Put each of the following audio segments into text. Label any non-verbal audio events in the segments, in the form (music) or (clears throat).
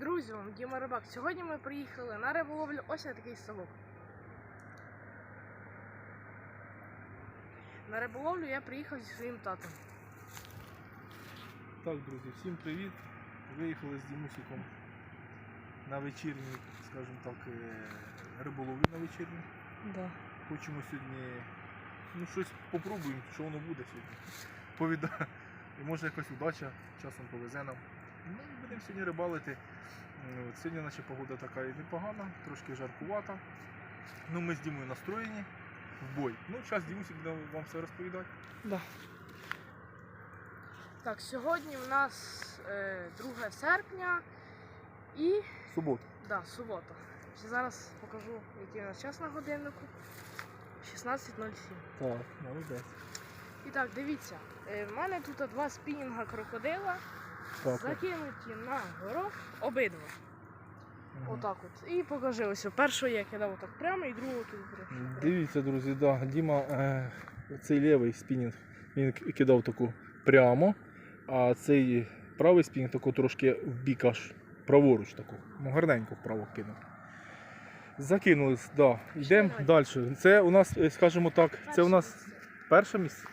друзі, вам Діма Рибак. Сьогодні ми приїхали на риболовлю ось на такий ставок. На риболовлю я приїхав зі своїм татом. Так, друзі, всім привіт. Виїхали з Дімусиком на вечірній, скажімо так, е, риболовлю на вечірній. Да. Хочемо сьогодні ну, щось попробуємо, що воно буде сьогодні. Повіда. (laughs) І може якась удача часом повезе нам. Ну, будемо сьогодні рибалити. От Сьогодні наче погода така і непогана, трошки жаркувата. Ну, ми з Дімою настроєні в бой. Ну, зараз Дімусик буде вам все розповідати. Да. Так, сьогодні в нас е, 2 серпня і Суботу. да, субота. Ще зараз покажу, який у нас час на годиннику. 16.07. Так, молодець. І так, дивіться, е, в мене тут два спінінга крокодила. Закинуті на горох обидва. Мгм. Отак от. І покажи ось. Першого я кидав отак прямо і тут прямо. Дивіться, друзі, да, Діма, е, цей лівий спінінг він кидав таку прямо, а цей правий спінінг таку трошки в бік аж праворуч таку. Ну, гарненько вправо кинув. Закинули, да. Йдемо далі. Це у нас, е, скажімо так, це у нас перше місце.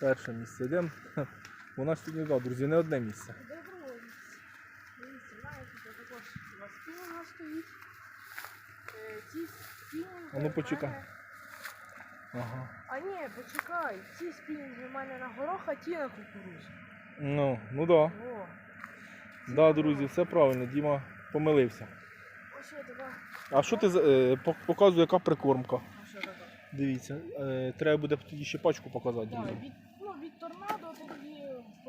Перше місце. Йдемо. У нас сьогодні, да, друзі, не одне місце. Доброго. Дивіться, в мене тут також два спінінга стоїть. Е, спінінги. А ну, в почекай. мене- Ага. А ні, почекай. Ці спінінги в мене на горох, а ті на кукурузу. Ну, ну да. О. Да, друзі, все правильно, Діма помилився. Ось я така. А що ти за- е, по- показує, яка прикормка? Ось я така. Дивіться, е, треба буде тоді ще пачку показати. Так, друзі. від, ну, від торнадо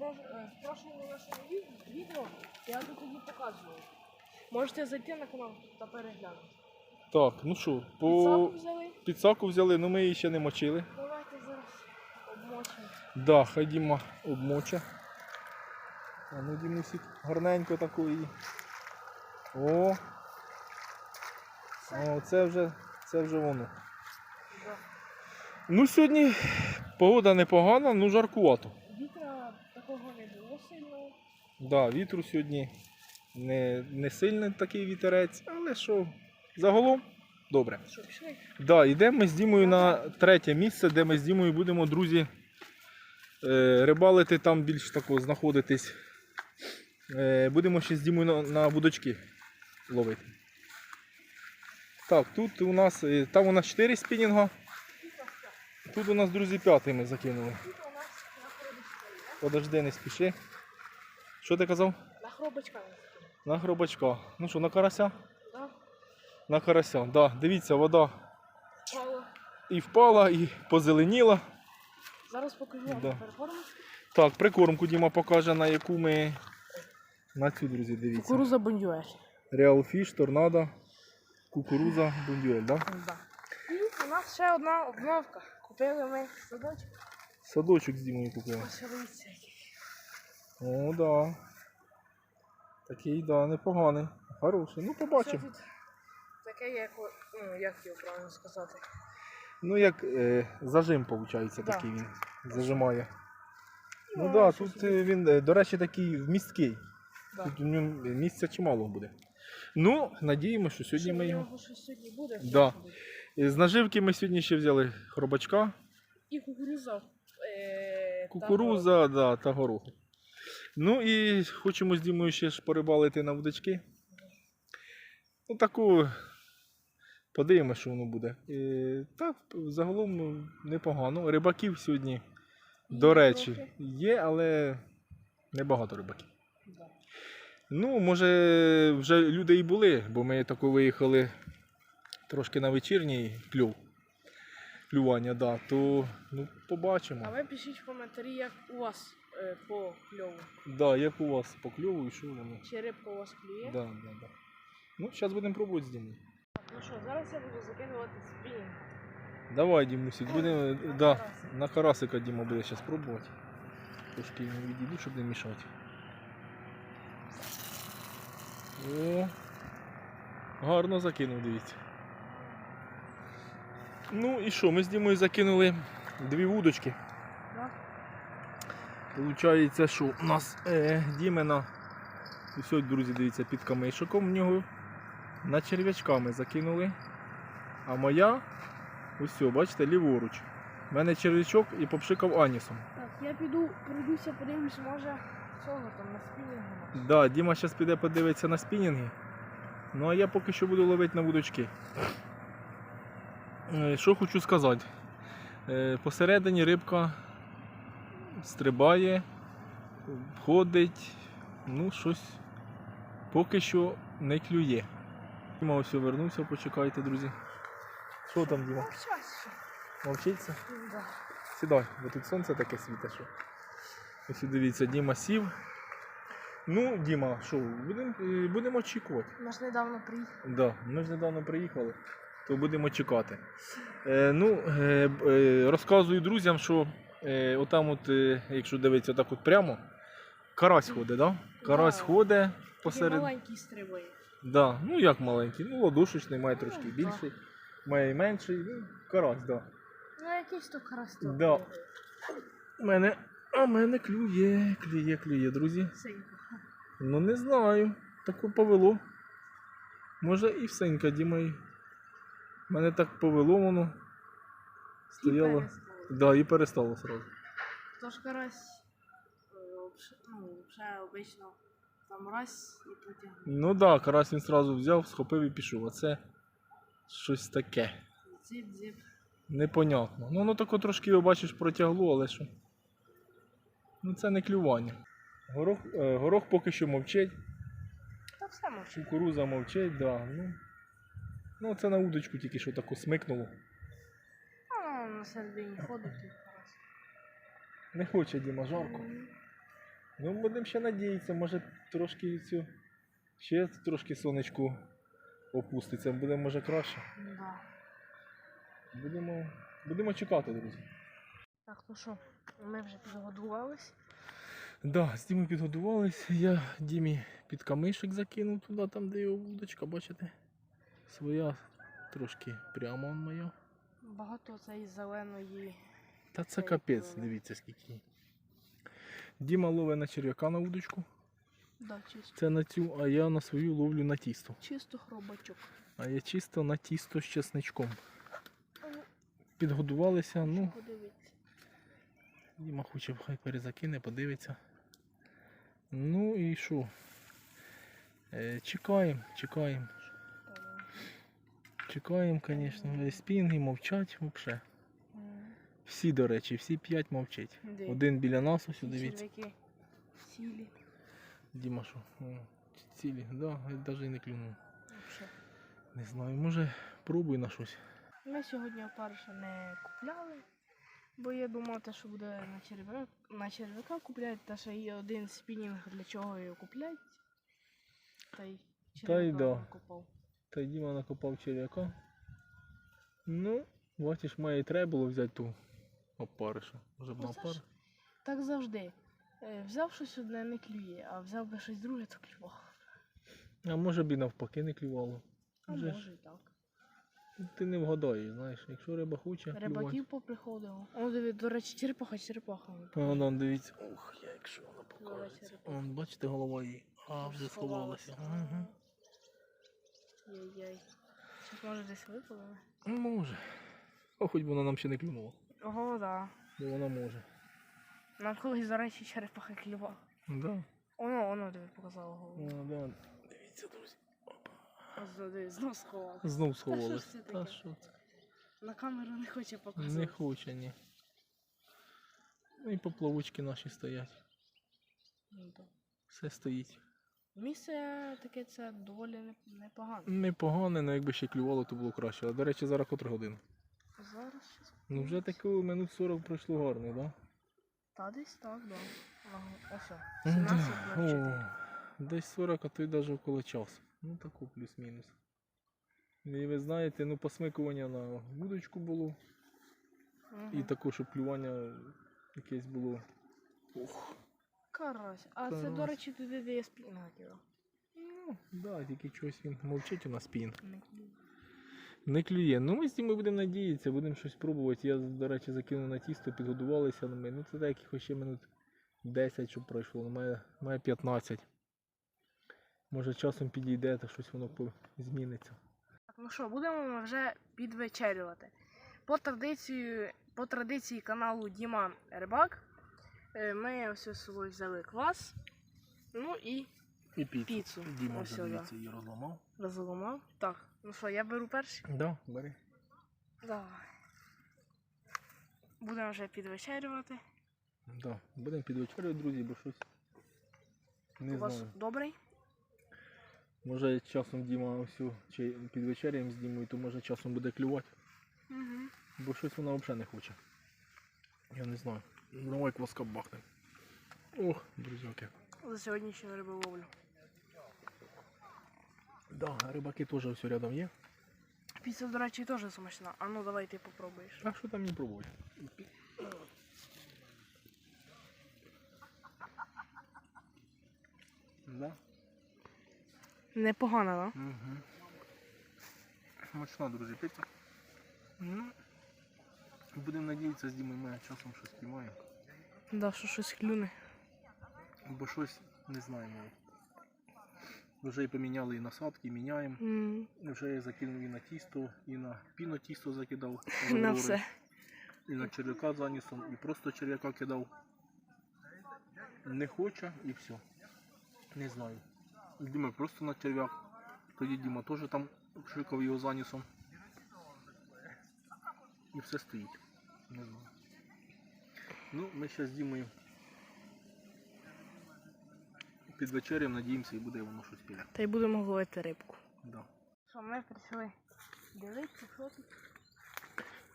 в, прош, прошлому нашому відео я тут тоді показував. Можете зайти на канал та переглянути. Так, ну що, Підсаку по взяли. підсаку взяли, ну ми її ще не мочили. Давайте зараз обмочимо. Да, хай Діма обмоче. А ну Дімусік, гарненько такої. О, о, це вже, це вже воно. Да. Ну сьогодні погода непогана, ну жаркувато. Вітра такого не було сильного. Да, вітру сьогодні не, не сильний такий вітерець, але що, загалом добре. Що, пішли? Да, йдемо ми з Дімою на третє місце, де ми з Дімою будемо, друзі, е, рибалити там більш тако знаходитись. Е, Будемо ще з Дімою на, на будочки ловити. Так, тут у нас, е, там у нас 4 спінінга. Тут у нас, друзі, п'ятий ми закинули. Подожди, не спіши. Що ти казав? На тут. На хробачка. Ну що, на карася? Да? На карася. Да, дивіться, вода Мало. і впала, і позеленіла. Зараз покажу Да. перекормочку. Так, прикормку Діма покаже, на яку ми. На цю, друзі, дивіться. Кукуруза бондюель. Fish, торнадо, кукуруза, бундюель, да? Да. І у нас ще одна обновка. Купили ми садочок. Садочок з Дімою купили. Ось дивіться О, да. Такий, да, непоганий. Хороший. Ну, побачимо. таке, як, ну, як його правильно сказати. Ну, як е, зажим, виходить, Да. такий він. Зажимає. Ну так, Ну, да, тут собі. е, він, е, до речі, такий вмісткий. Да. Тут у ньому місця чимало буде. Ну, надіємося, що сьогодні Що ми в його. нього щось сьогодні буде. Да. буде. Е, З наживки ми сьогодні ще взяли хробачка, І кукуруза. Е, та кукуруза да, та гороху. Ну і хочемо з Дімою ще ж порибалити на вудочки. Ну, таку подивимося, що воно буде. Е, так, загалом непогано. Рибаків сьогодні, до речі, є, але небагато рибаків. Ну, може, вже люди і були, бо ми тако виїхали трошки на вечірній клюв. Клювання, да, то ну, побачимо. А ви пишіть в коментарі, як у вас е, по кльову. Да, як у вас по клюву і що воно. Чи рибка у вас клює. Да, да, да. Ну, зараз будемо пробувати з Дімою. Ну що, зараз я буду закидувати спінінг. Давай, Дімусік, будемо. На Да, карасика. на карасика Діма буде зараз пробувати. Трошки йому відійду, щоб не мішати. О, гарно закинув, дивіться. Ну і що, ми з Дімою закинули дві вудочки. Получається, що у нас е, Дімена Ось, друзі, дивіться, під камишиком в нього на черв'ячками закинули. А моя, ось, бачите, ліворуч. У мене черв'ячок і попшикав анісом. Так, я піду, пройдуся, подивлюсь, може цього там на спінінгу. Да, Діма зараз піде подивитися на спінінги. Ну а я поки що буду ловити на вудочки. Е, Що хочу сказати. Е, Посередині рибка стрибає, ходить, ну щось поки що не клює. Діма ось вернувся, почекайте, друзі. Що там, Діма? Мовчиться? Да. Сідай, бо тут сонце таке світить, що. Ось дивіться, Діма сів. Ну, Діма, що, будемо будемо очікувати. Ми ж недавно приїхали. Да, ми ж недавно приїхали, то будемо чекати. Е, ну, е, е, розказую друзям, що е, отам, от, е, якщо дивитися так от прямо, карась ходить, да? Карась Да. ходить Такий посеред. маленький стрибає. Да. Ну як маленький, ну ладошечний, має трошки Ну, більший, має і менший. Ну, карась, так. Да. Ну, якийсь то красиво. Да. У мене, а в мене клює, клює, клює, друзі. Синько. Ну не знаю. Таке повело. Може і всенька, Діма. і- Мене так повело воно. Стояло. Да, і перестало сразу. Тож карась, е, ну, вже обично там раз і потягнув. Ну так, да, карась він сразу взяв, схопив і пішов. А це щось таке. Зіп-зіп. Непонятно. Ну воно тако трошки його бачиш протягло, але що. Ну це не клювання. Горох, е, горох поки що мовчить. Та все може. Кукуруза мовчить, да. Ну, ну це на удочку тільки що таку смикнуло. На середині ходить і. Не хоче Діма жарко. Ну, будемо ще надіятися, може трошки цю. Ще трошки сонечку опуститься, буде може краще. Да. Будемо, будемо чекати, друзі. Так, ну що, ми вже підготувались. Да, з Дімою підготувались. Я Дімі під камишик закинув туди, там, де його вудочка, бачите? Своя трошки прямо он моя. Багато цієї зеленої. Та це капець, дивіться скільки. Діма ловить на черв'яка на вудочку. Да, чисто. Це на цю, а я на свою ловлю на тісто. Чисто хробачок. А я чисто на тісто з чесничком. Підгодувалися, ну, подивіться. Діма хоче, хай перезакине, подивиться. Ну і що? Е, чекаємо, чекаємо. Чекаємо, звісно. Спінги мовчать взагалі. Всі, до речі, всі п'ять мовчать. Де? Один біля нас, ось дивіться. Сілі. Діма що? Цілі, да, навіть не клюнув. Вообще. Не знаю, може пробуй на щось. Ми сьогодні опарша не купляли, бо я думав, те, що буде на черв'яка, на черв'яка купляти, та ще є один спінінг, для чого його куплять. Й Та й черв'яка да. купав. Та й Діма накопав черв'яка. Ну, бачиш, має і треба було взяти ту опаришу. Може б на Ну, це Так завжди. Е, Взяв щось одне не клює, а взяв би щось друге, то клював. А може б і навпаки не клювало. А Вже ж може і так. Ти не вгадаєш, знаєш, якщо риба хоче. Рибаків поприходило. О, диви, до речі, черепаха, черепаха. А вон, дивіться. Ух, якщо вона покажеться. черепаха. Вон, бачите, голова її. А, вже сховалася. Угу. Яй-яй. Щось може десь випало. Може. О, хоч би вона нам ще не клюнула. Ого, да. Бо вона може. Нам колись, до речі, черепаха клював. Да. Воно, воно диви, показало голову. О, да. Дивіться, друзі. Ось диви, знов сховав. Знов що ж сховалася. це Та що це? На камеру не хоче показувати. Не хоче, ні. Ну і поплавочки наші стоять. Ну, да. Все стоїть. Місце таке це доволі не- непогане. Непогане, але якби ще клювало, то було краще. А до речі, зараз котра година. Зараз щас. Ну вже таку минут 40 пройшло гарно, так? Да? Та десь так, да. Ага, ось. о, Да. 17.04. О, десь 40, а то й навіть около часу. Ну таку плюс-мінус. І ви знаєте, ну посмикування на вудочку було. І Мгм. також щоб клювання якесь було. Ох. Карась. А це, до речі, туди, де я спільна кидав. Ну, да, тільки чогось він мовчить у нас пін. Не клює. Не клює. Ну ми з ними будемо надіятися, будемо щось пробувати. Я, до речі, закинув на тісто, підгодувалися на ми. Ну це так якихось ще минут 10, щоб пройшло, ну має, має 15. Може часом підійде, та щось воно зміниться. Так, ну що, будемо ми вже підвечерювати. По традиції, по традиції каналу Діма Рибак. Е, Ми ось з собою взяли квас. Ну і І піцу. Піцу. Діма Ось вже сюди. дивіться, її розламав. розламав. Так, ну що, я беру перший. Да, бери. Давай. Будемо вже підвечерювати. Да. Будемо під вечерю, друзі, бо щось. Не У вас знаю. добрий? Може часом Діма о, чи з Дімою, то може часом буде клювати. Угу. Бо щось вона взагалі не хоче. Я не знаю. Давай кваска бахне. Ох, друзяки. За сьогоднішню риболовлю. Да, рибаки теж все рядом є. Піца, до речі, теж смачна. А ну давай ти попробуєш. А що там не пробувати? Да? Непогана, да? Угу. Смачна, друзі, піца. Ну, будемо надіятися, з Дімою ми часом щось піймаємо. Да, що щось клюне. Бо щось не знаємо. Вже і поміняли і насадки, і міняємо. М, Вже я закинув і на тісто, і на піно тісто закидав. (laughs) На все. І на черв'яка занісом, і просто черв'яка кидав. Не хоче і все. Не знаю. Діма просто на черв'як. Тоді Діма теж там шикав його занісом. І все стоїть. Не знаю. Ну, ми зараз з Дімою під вечерям надіємося і буде воно щось піде. Та й будемо ловити рибку. Да. Що, ми прийшли дивитися, що тут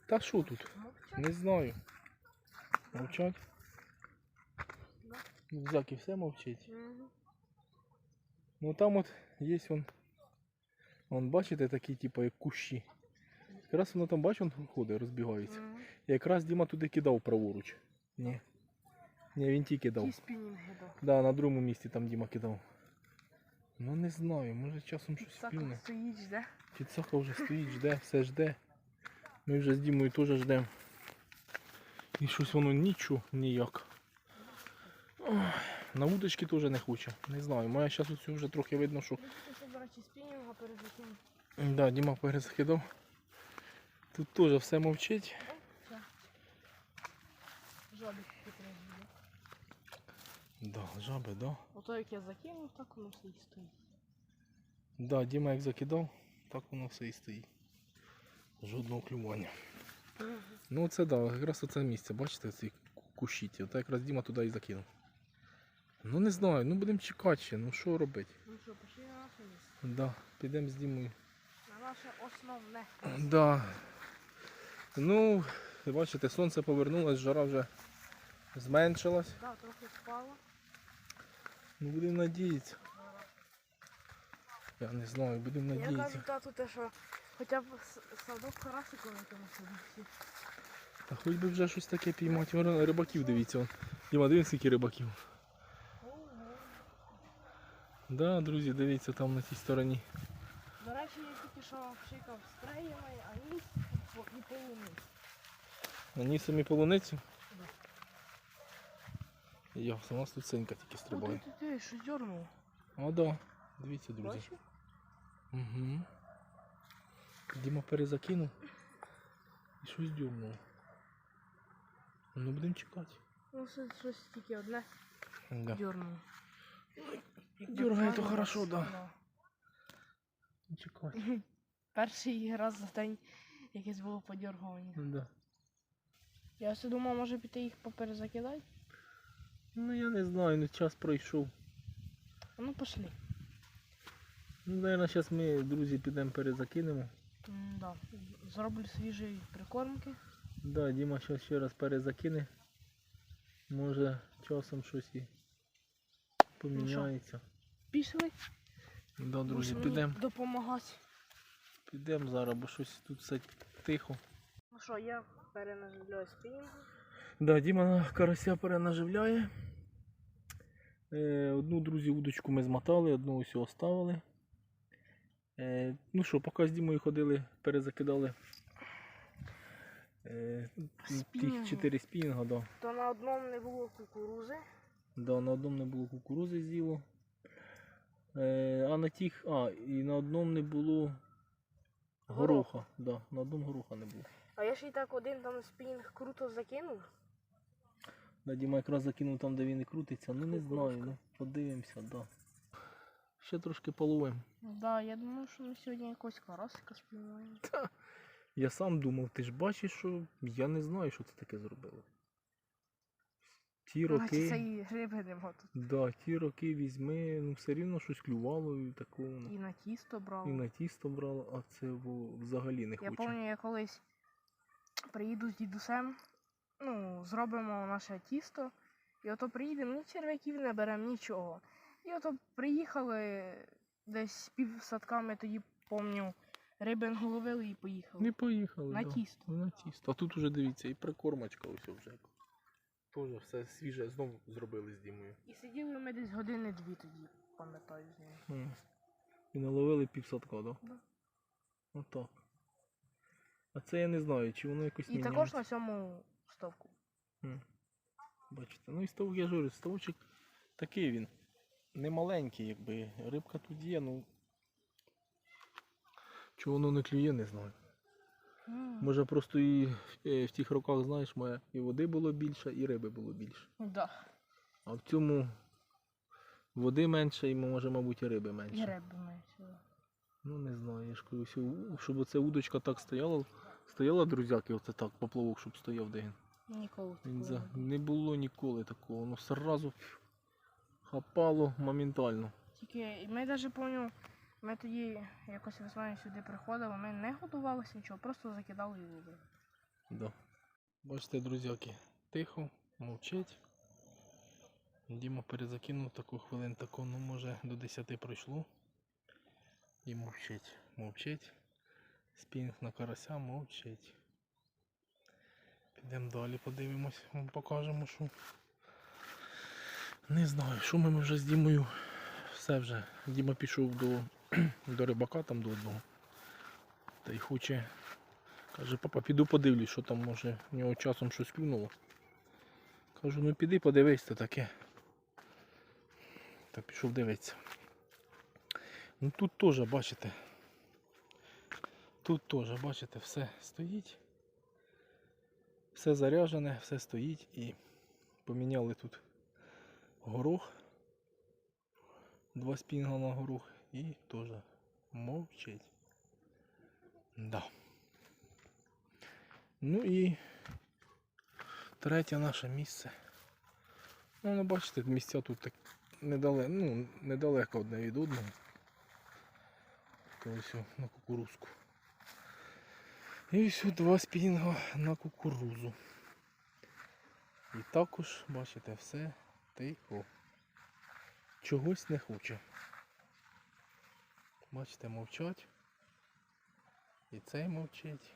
Та що тут? мовчать. Не знаю. Мовчать. Зяки все мовчить. Мгм. Ну там от є он. Вон бачите такі, типу, як кущі. Якраз воно там бачиш, он ходить, розбігається. Мгм. Якраз Діма туди кидав праворуч. Ні. Ні, він ті кидав. Ті спінінги, да. Да, на другому місці там Діма кидав. Ну не знаю, може часом щось Так плюне. стоїть, жде. Підсака вже стоїть, жде, все жде. Ми вже з Дімою теж ждемо. І щось воно нічого ніяк. Ой, на вудочки теж не хоче. Не знаю. Моя зараз оцю вже трохи видно, що. Це, до речі, спінінга перезакинув. Да, Діма перезакидав. Тут теж все мовчить. Жабик підтримує. Да, жаби, да. Ото як я закинув, так воно все і стоїть. Да, Діма як закидав, так воно все і стоїть. Жодного клювання. Ну це да, якраз оце місце, бачите, ці кущі. ті. От якраз Діма туди і закинув. Ну не знаю, ну будемо чекати ще, ну що робити. Ну що, пішли на наше місце. Да, підемо з Дімою. На наше основне. Да. Ну, бачите, сонце повернулось, жара вже зменшилась. Да, трохи спало. Ну будемо надіятися. Я не знаю, будемо Я кажу надіятися. тату те, що хоча б садок карасику на тому садочці. Та хоч би вже щось таке піймати. Рибаків дивіться. Діма, дивіться, скільки рибаків. Да, друзі, дивіться там на тій стороні. До речі, я тільки що пшикав спреями, а ніс і полуниць. На ній самі полуницю. Да. Я, у нас тут синька тільки стрибає. Ой, ти, ти, що дернув? А, да. Дивіться, друзі. Бачив? Угу. Діма перезакинув. І щось дюрнув. Ну будемо чекати. Ну, це щось тільки одне Да. дернув. Дергає, то хорошо, да. Чекати. (laughs) Перший раз за день якесь було подергування. Да. Я все думав, може піти їх поперезакидати. Ну я не знаю, ну час пройшов. А ну пошли. Ну, наверное, зараз ми, друзі, підемо перезакинемо. М, Да. Зроблю свіжі прикормки. Да, Діма зараз ще раз перезакине. Може часом щось і поміняється. Пішли. Да, друзі, підемо. допомагати. Підемо зараз, бо щось тут все тихо. Ну що, я перенаживляю спінінг. Да, Діма на карася перенаживляє. Е, одну, друзі, удочку ми змотали, одну ось оставили. Е, ну що, поки з Дімою ходили, перезакидали е, тих 4 спінінга, да. То на одному не було кукурузи. Да, на одному не було кукурузи з'їло. Е, а на тих. А, і на одному не було гороха. Да, на одному гороха не було. А я ж і так один там спінінг круто закинув. Да, Діма якраз закинув там, де він і крутиться. Ну не знаю, ну подивимося, да. Ще трошки половим. Да, я думаю, що ми сьогодні якось карасика спіймаємо. Я сам думав, ти ж бачиш, що я не знаю, що це таке зробили. Ті роки. цієї риби нема тут. Да, ті роки візьми, ну все рівно щось клювало і такого. ну, І на тісто брав. І на тісто брало, а це во- взагалі не Я пам'ятаю, я колись приїду з дідусем, ну, зробимо наше тісто, і ото приїдемо, ні черв'яків не беремо, нічого. І ото приїхали десь пів садка, ми тоді помню, рибин ловили і поїхали. Не поїхали. на да. тісто. На тісто. А тут уже дивіться, і прикормочка ось вже. Теж все свіже знову зробили з Дімою. І сиділи ми десь години дві тоді, пам'ятаю з ним. М. І наловили півсадка, да? Да. Отак. А це я не знаю, чи воно якось І міняється. також на цьому ставку. М. Бачите, ну і ставок, я ж говорю, ставочок такий він. Не маленький, якби. Рибка тут є, ну. Чого воно не клює, не знаю. Може просто і е, в тих роках, знаєш, моя і води було більше, і риби було більше. Да. А в цьому води менше і може, мабуть, і риби менше. І риби менше. Ну не знаю, я ж у- щоб оця удочка так стояла, стояла, друзяки, оце так, поплавок, щоб стояв де він. Ніколи Він такого за... не було. ніколи такого. Воно сразу хапало моментально. Тільки ми навіть пам'ятаю, ми тоді якось весною сюди приходили, ми не готувалися нічого, просто закидали і ловили. Да. Бачите, друзяки, тихо, мовчить. Діма перезакинув таку хвилин таку, ну може до 10 пройшло. І мовчить, мовчить. Спінг на карася мовчить. Підемо далі, подивимось, вам покажемо, що. Не знаю, що ми вже з Дімою. Все вже. Діма пішов до, (clears throat) до рибака там до одного. Та й хоче Каже, папа, піду подивлюсь, що там може в нього часом щось клюнуло. Кажу, ну піди подивись, то таке. Та пішов дивитися. Ну тут теж, бачите. Тут теж, бачите, все стоїть. Все заряджене, все стоїть і поміняли тут горох. Два спінга на горох і теж мовчить. Да. Ну і третє наше місце. Ну, ну бачите, місця тут так недалеко, ну, недалеко одне від одного. Ось на кукурузку. І ось два спінга на кукурузу. І також, бачите, все тихо. Чогось не хоче. Бачите, мовчать. І цей мовчить.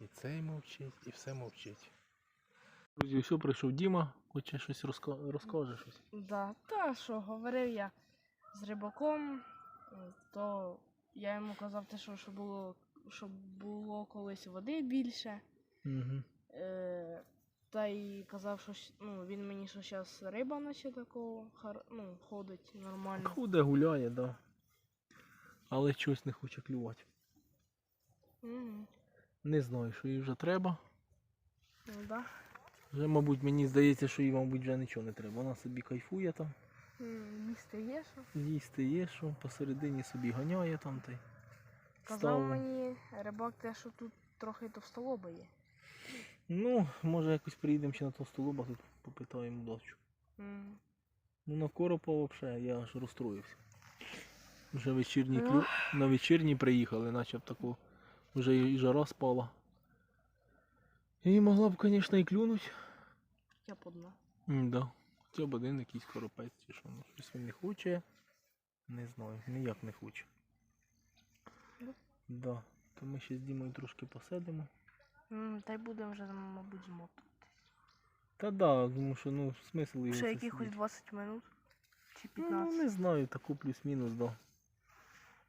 І цей мовчить, і все мовчить. Друзі, все прийшов Діма, хоче щось розка... розкаже щось. Да, та що, говорив я з рибаком, то я йому казав те, що, що було, щоб було колись води більше. Угу. Е, та й казав, що щ- ну, він мені що зараз риба наче такого хар... ну, ходить нормально. Худе гуляє, да. Але щось не хоче клювати. Угу. Не знаю, що їй вже треба. Ну, да. Вже, мабуть, мені здається, що їй, мабуть, вже нічого не треба. Вона собі кайфує там, Їсти є що? їсти є, що посередині собі ганяє там та й. Казав мені рибак те, що тут трохи товстолоба є. Ну, може якось приїдемо ще на толстолоба, тут попитаємо удачу. М. Ну на коропа взагалі я аж розстроївся. Вже вечірній клю... на вечірній приїхали, наче б таку. Вже і жара спала. І могла б, звісно, і клюнуть. Я по дна. Да. Хоча б один якийсь коропець чи що. Ну, щось він не хоче. Не знаю, ніяк не хоче. Ну. Да. То ми ще з Дімою трошки посидимо. М, Та й будемо вже, мабуть, змотуватись. Та да, тому що ну смисл його. Ще це якихось сидіти. 20 минут чи Ну, 15. не знаю, таку плюс-мінус, да.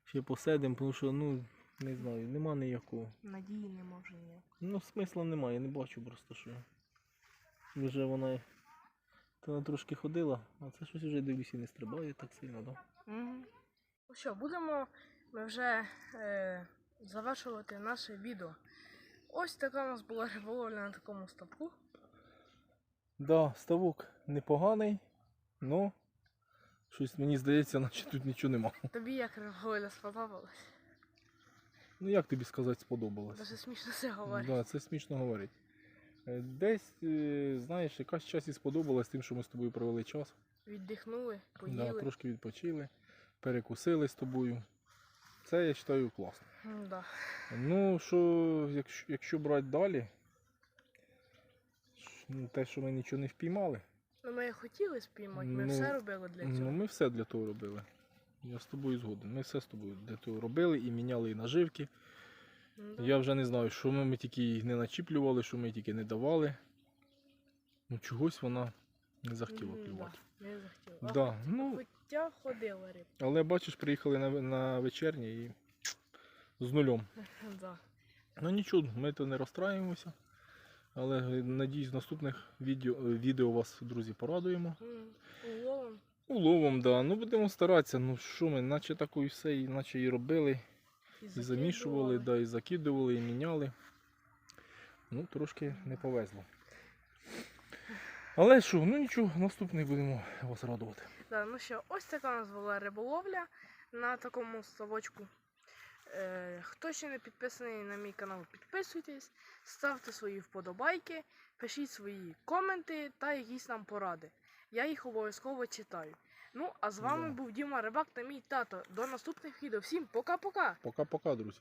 Ще посидимо, тому що, ну, не знаю, нема ніякого. Надії нема вже ніяк. Ну, смисла немає, я не бачу просто, що. Вже вона То вона трошки ходила, а це щось вже дивлюсь і не стрибає так сильно, да? Угу. Ну що, будемо ми вже е, завершувати наше відео. Ось така у нас була риболовля на такому ставку. Да, ставок непоганий, но щось мені здається, наче тут нічого нема. Тобі як риболовля сподобалась? Ну як тобі сказати, сподобалось? Дуже смішно це говорити. Да, це смішно говорити. Е, Десь, е, знаєш, якась час і сподобалась тим, що ми з тобою провели час. Віддихнули, Да, трошки відпочили, перекусили з тобою. Це я вважаю класно. Да. Ну, що, якщо, якщо брати далі, ну, те, що ми нічого не впіймали, Ну ми хотіли спіймати, ми Ну, все робили для ну цього. ми все для того робили. Я з тобою згоден. Ми все з тобою для того робили і міняли і наживки. Да. Я вже не знаю, що ми, ми тільки їх не начіплювали, що ми тільки не давали. Ну, чогось вона не захотіла М, клювати. Да, не захотіла. А Да, ну, Хоча ходила риб. але бачиш, приїхали на, на вечірні і з нулем. (laughs) Да. Ну нічого, ми то не розстраюємося. Але е, надіюсь, в наступних відео, е, відео вас, друзі, порадуємо. Уловом. Уловом, да. Ну будемо старатися. Ну що ми, наче тако і все, і наче і робили, І і замішували, да, і закидували, і міняли. Ну, трошки не повезло. Але що, ну нічого, наступний будемо вас радувати. Да, ну що, ось така у нас була риболовля на такому ставочку. Е, хто ще не підписаний на мій канал, підписуйтесь, ставте свої вподобайки, пишіть свої коменти та якісь нам поради. Я їх обов'язково читаю. Ну, а з вами Да. був Діма Рибак та мій тато. До наступних відео. Всім пока-пока! Пока-пока, друзі.